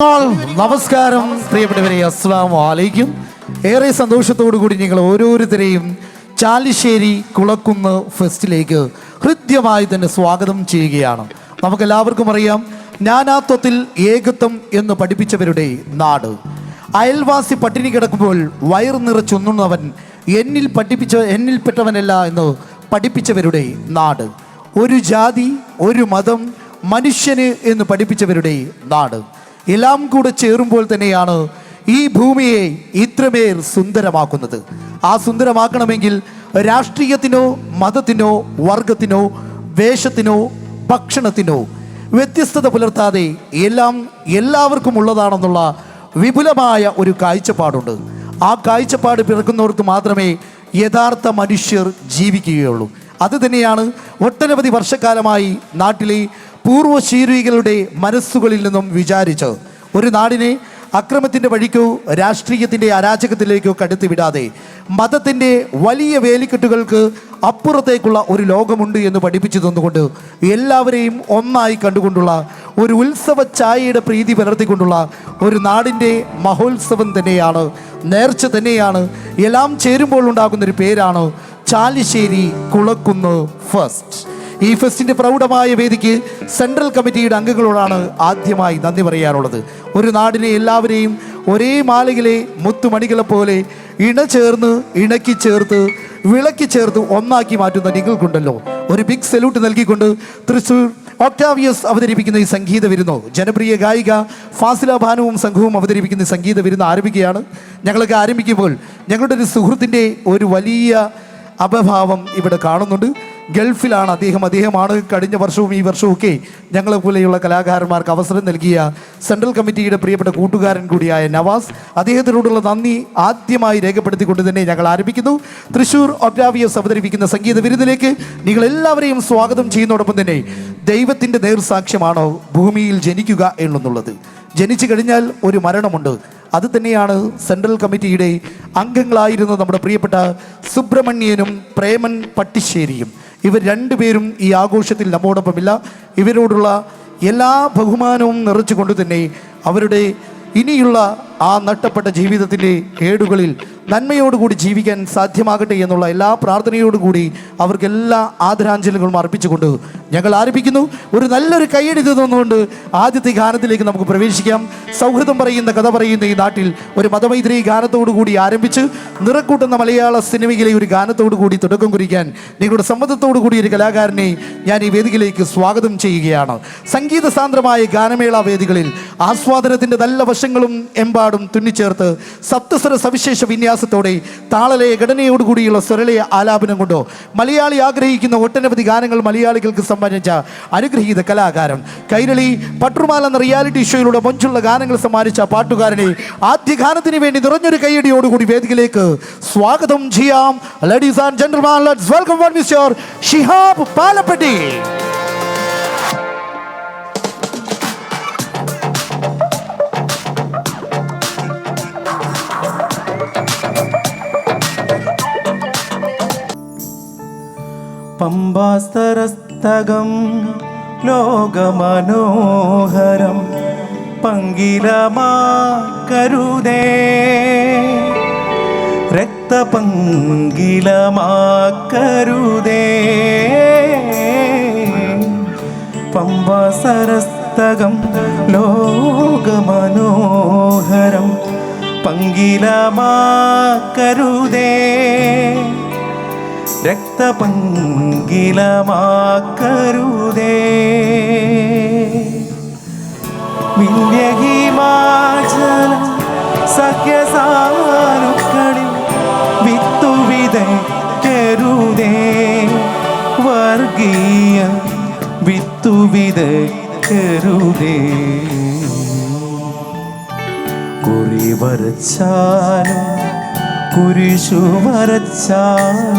നമസ്കാരം പ്രിയപ്പെട്ടവരെ അസ്സാം വാലൈക്കും ഏറെ സന്തോഷത്തോടു കൂടി നിങ്ങൾ ഓരോരുത്തരെയും ചാലിശ്ശേരി കുളക്കുന്ന് ഫെസ്റ്റിലേക്ക് ഹൃദ്യമായി തന്നെ സ്വാഗതം ചെയ്യുകയാണ്. നമുക്കെല്ലാവർക്കും അറിയാം നാനാത്വത്തിൽ ഏകത്വം എന്ന് പഠിപ്പിച്ചവരുടെ നാട്. അയൽവാസി പട്ടിണി കിടക്കുമ്പോൾ വയർ നിറച്ചൊന്നുന്നവൻ എന്നിൽ പഠിപ്പിച്ച എന്നിൽപ്പെട്ടവനല്ല എന്ന് പഠിപ്പിച്ചവരുടെ നാട്. ഒരു ജാതി ഒരു മതം മനുഷ്യന് എന്ന് പഠിപ്പിച്ചവരുടെ നാട്. എല്ലാം കൂടെ ചേരുമ്പോൾ തന്നെയാണ് ഈ ഭൂമിയെ ഇത്രമേൽ സുന്ദരമാക്കുന്നത്. ആ സുന്ദരമാക്കണമെങ്കിൽ രാഷ്ട്രീയത്തിനോ മതത്തിനോ വർഗത്തിനോ വേഷത്തിനോ ഭക്ഷണത്തിനോ വ്യത്യസ്തത പുലർത്താതെ എല്ലാം എല്ലാവർക്കും ഉള്ളതാണെന്നുള്ള വിപുലമായ ഒരു കാഴ്ചപ്പാടുണ്ട്. ആ കാഴ്ചപ്പാട് പിറക്കുന്നവർക്ക് മാത്രമേ യഥാർത്ഥ മനുഷ്യർ ജീവിക്കുകയുള്ളൂ. അത് തന്നെയാണ് ഒട്ടനവധി വർഷക്കാലമായി നാട്ടിലെ പൂർവശീരികളുടെ മനസ്സുകളിൽ നിന്നും വിചാരിച്ചത് ഒരു നാടിനെ അക്രമത്തിന്റെ വഴിക്കോ രാഷ്ട്രീയത്തിന്റെ അരാജകത്തിലേക്കോ കടത്തിവിടാതെ മതത്തിന്റെ വലിയ വേലിക്കെട്ടുകൾക്ക് അപ്പുറത്തേക്കുള്ള ഒരു ലോകമുണ്ട് എന്ന് പഠിപ്പിച്ചു തന്നുകൊണ്ട് എല്ലാവരെയും ഒന്നായി കണ്ടുകൊണ്ടുള്ള ഒരു ഉത്സവ ഛായയുടെ പ്രീതി പുലർത്തിക്കൊണ്ടുള്ള ഒരു നാടിന്റെ മഹോത്സവം തന്നെയാണ് നേർച്ച തന്നെയാണ്. എല്ലാം ചേരുമ്പോൾ ഉണ്ടാകുന്നൊരു പേരാണ് ചാലിശ്ശേരി കുളക്കുന്ന് ഫസ്റ്റ്. ഈ ഫെസ്റ്റിന്റെ പ്രൗഢമായ വേദിക്ക് സെൻട്രൽ കമ്മിറ്റിയുടെ അംഗങ്ങളോടാണ് ആദ്യമായി നന്ദി പറയാനുള്ളത്. ഒരു നാടിനെ എല്ലാവരെയും ഒരേ മാലയിലെ മുത്തുമണികളെ പോലെ ഇണ ഇണചേർന്ന് ഇണക്കി ചേർത്ത് വിളക്കി ചേർത്ത് ഒന്നാക്കി മാറ്റുന്ന നിങ്ങൾക്കുണ്ടല്ലോ. ഒരു ബിഗ് സല്യൂട്ട് നൽകിക്കൊണ്ട് തൃശൂർ ഒക്ടാവിയസ് അവതരിപ്പിക്കുന്ന ഈ സംഗീത വിരുന്നോ ജനപ്രിയ ഗായിക ഫാസില ഭാനുവും സംഘവും അവതരിപ്പിക്കുന്ന സംഗീത വിരുന്ന് ആരംഭിക്കുകയാണ്. ഞങ്ങളൊക്കെ ആരംഭിക്കുമ്പോൾ ഞങ്ങളുടെ ഒരു സുഹൃത്തിന്റെ ഒരു വലിയ അപഭാവം ഇവിടെ കാണുന്നുണ്ട്. ഗൾഫിലാണ് അദ്ദേഹം. അദ്ദേഹമാണ് കഴിഞ്ഞ വർഷവും ഈ വർഷവും ഒക്കെ ഞങ്ങളെ പോലെയുള്ള കലാകാരന്മാർക്ക് അവസരം നൽകിയ സെൻട്രൽ കമ്മിറ്റിയുടെ പ്രിയപ്പെട്ട കൂട്ടുകാരൻ കൂടിയായ നവാസ്. അദ്ദേഹത്തിനോടുള്ള നന്ദി ആദ്യമായി രേഖപ്പെടുത്തിക്കൊണ്ട് തന്നെ ഞങ്ങൾ ആരംഭിക്കുന്നു. തൃശൂർ ഒബ്രാവിയസ് അവതരിപ്പിക്കുന്ന സംഗീത വിരുന്നിലേക്ക് നിങ്ങൾ എല്ലാവരെയും സ്വാഗതം ചെയ്യുന്നതോടൊപ്പം തന്നെ ദൈവത്തിന്റെ നേർസാക്ഷ്യമാണോ ഭൂമിയിൽ ജനിക്കുക എന്നുള്ളത്. ജനിച്ചു കഴിഞ്ഞാൽ ഒരു മരണമുണ്ട്. അത് തന്നെയാണ് സെൻട്രൽ കമ്മിറ്റിയുടെ അംഗങ്ങളായിരുന്ന നമ്മുടെ പ്രിയപ്പെട്ട സുബ്രഹ്മണ്യനും പ്രേമൻ പട്ടിശ്ശേരിയും. ഇവർ രണ്ടുപേരും ഈ ആഘോഷത്തിൽ നമ്മോടൊപ്പമില്ല. ഇവരോടുള്ള എല്ലാ ബഹുമാനവും നിറച്ചുകൊണ്ട് തന്നെ അവരുടെ ഇനിയുള്ള ആ നഷ്ടപ്പെട്ട ജീവിതത്തിന്റെ ഏടുകളിൽ നന്മയോടുകൂടി ജീവിക്കാൻ സാധ്യമാകട്ടെ എന്നുള്ള എല്ലാ പ്രാർത്ഥനയോടുകൂടി അവർക്ക് എല്ലാ ആദരാഞ്ജലികളും അർപ്പിച്ചുകൊണ്ട് ഞങ്ങൾ ആരംഭിക്കുന്നു. ഒരു നല്ലൊരു കൈയടി തന്നുകൊണ്ട് ആദ്യത്തെ ഗാനത്തിലേക്ക് നമുക്ക് പ്രവേശിക്കാം. സൗഹൃദം പറയുന്ന കഥ പറയുന്ന ഈ നാട്ടിൽ ഒരു മതമൈത്രി ഗാനത്തോടു കൂടി ആരംഭിച്ച് നിറക്കൂട്ടുന്ന മലയാള സിനിമയിലെ ഒരു ഗാനത്തോടു കൂടി തുടക്കം കുറിക്കാൻ നിങ്ങളുടെ സമ്മതത്തോടു കൂടി ഒരു കലാകാരനെ ഞാൻ ഈ വേദികളിലേക്ക് സ്വാഗതം ചെയ്യുകയാണ്. സംഗീത സാന്ദ്രമായ ഗാനമേള വേദികളിൽ ആസ്വാദനത്തിന്റെ നല്ല വശങ്ങളും എമ്പാടും തുന്നിച്ചേർത്ത് സപ്തസ്വര സവിശേഷ വിന്യാസത്തോടെ താളലയ ഘടനയോടുകൂടിയുള്ള സ്വരലയ ആലാപനം കൊണ്ടോ മലയാളി ആഗ്രഹിക്കുന്ന ഒട്ടനവധി ഗാനങ്ങൾ മലയാളികൾക്ക് സമ്മാനിച്ച അനുഗ്രഹീത കലാകാരൻ. കൈരളി പട്ടുമാല എന്ന റിയാലിറ്റി ഷോയിലൂടെ മൊഞ്ചുള്ള ഗാനങ്ങൾ സമ്മാനിച്ച പാട്ടുകാരനെ ആദ്യ ഗാനത്തിന് വേണ്ടി നിറഞ്ഞൊരു കൈയടിയോടുകൂടി വേദിയിലേക്ക് സ്വാഗതം ചെയ്യാം. Ladies and gentleman let's welcome one mister Shihab Palappetty. പമ്പാസ്തരസ്തകം ലോകമനോഹരം പങ്കിലമാക്കരുതേ രക്തപങ്കിലമാക്കരുതേ പമ്പാസരസ്തകം ലോകമനോഹരം പങ്കിലമാക്കരുതേ രക്തപങ്കിലമാക്കരുതേ. വിന്യഹിമാചല സഖ്യസാരുക്കളിൽ വിത്തു വിതയ്ക്കരുതേ വർഗീയ വിത്തു വിതയ്ക്കരുതേ കുറി വരച്ചാലും കുരിശു വരച്ചാലും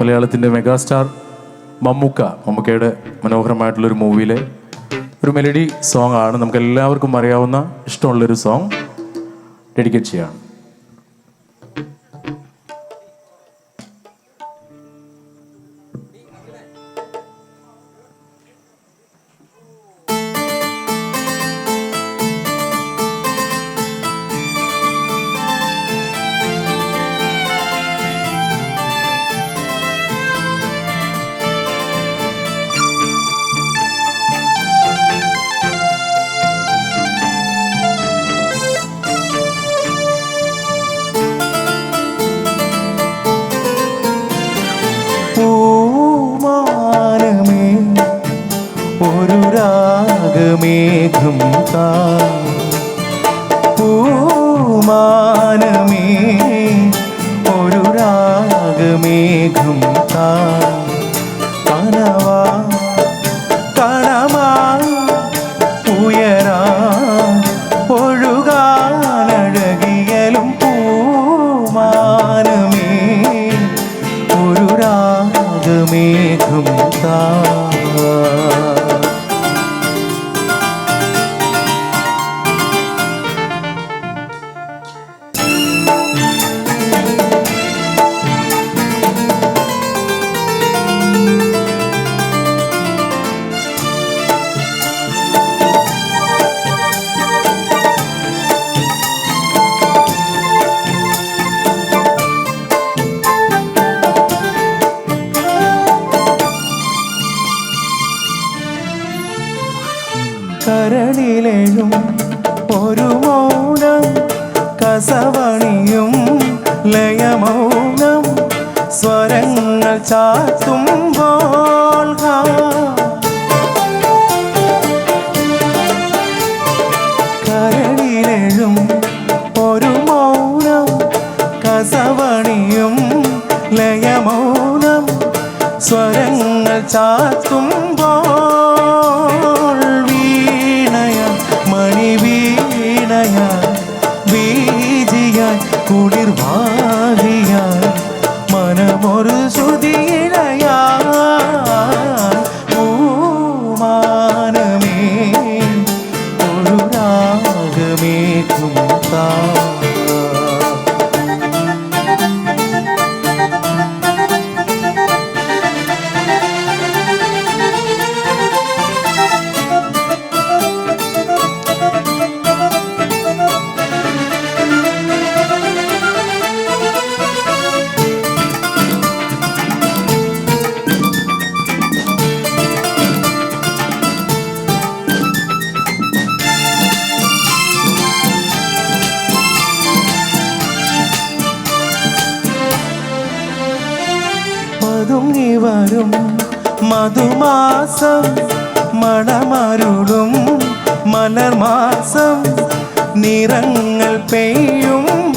മലയാളത്തിന്റെ മെഗാസ്റ്റാർ മമ്മൂക്ക മമ്മൂക്കയുടെ മനോഹരമായിട്ടുള്ളൊരു മൂവിയിലെ ഒരു മെലഡി സോങ് ആണ്. നമുക്ക് എല്ലാവർക്കും അറിയാവുന്ന ഇഷ്ടമുള്ളൊരു സോങ് ഡെഡിക്കേറ്റ് ചെയ്യാണ്. താ പൂമാനമേ ഒരു രാഗമേഘം താ കരളിലെഴും ഒരു മൗനം കസവണിയും ലയമൗനം സ്വരങ്ങൾ ചാത്തുമ്പോൾ കുളിർവാഹിയായി മനമൊരു പതുങ്ങി മധുമാസം മണമരുളും മലർമാസം നിറങ്ങൾ പെയ്യുമ്പോൾ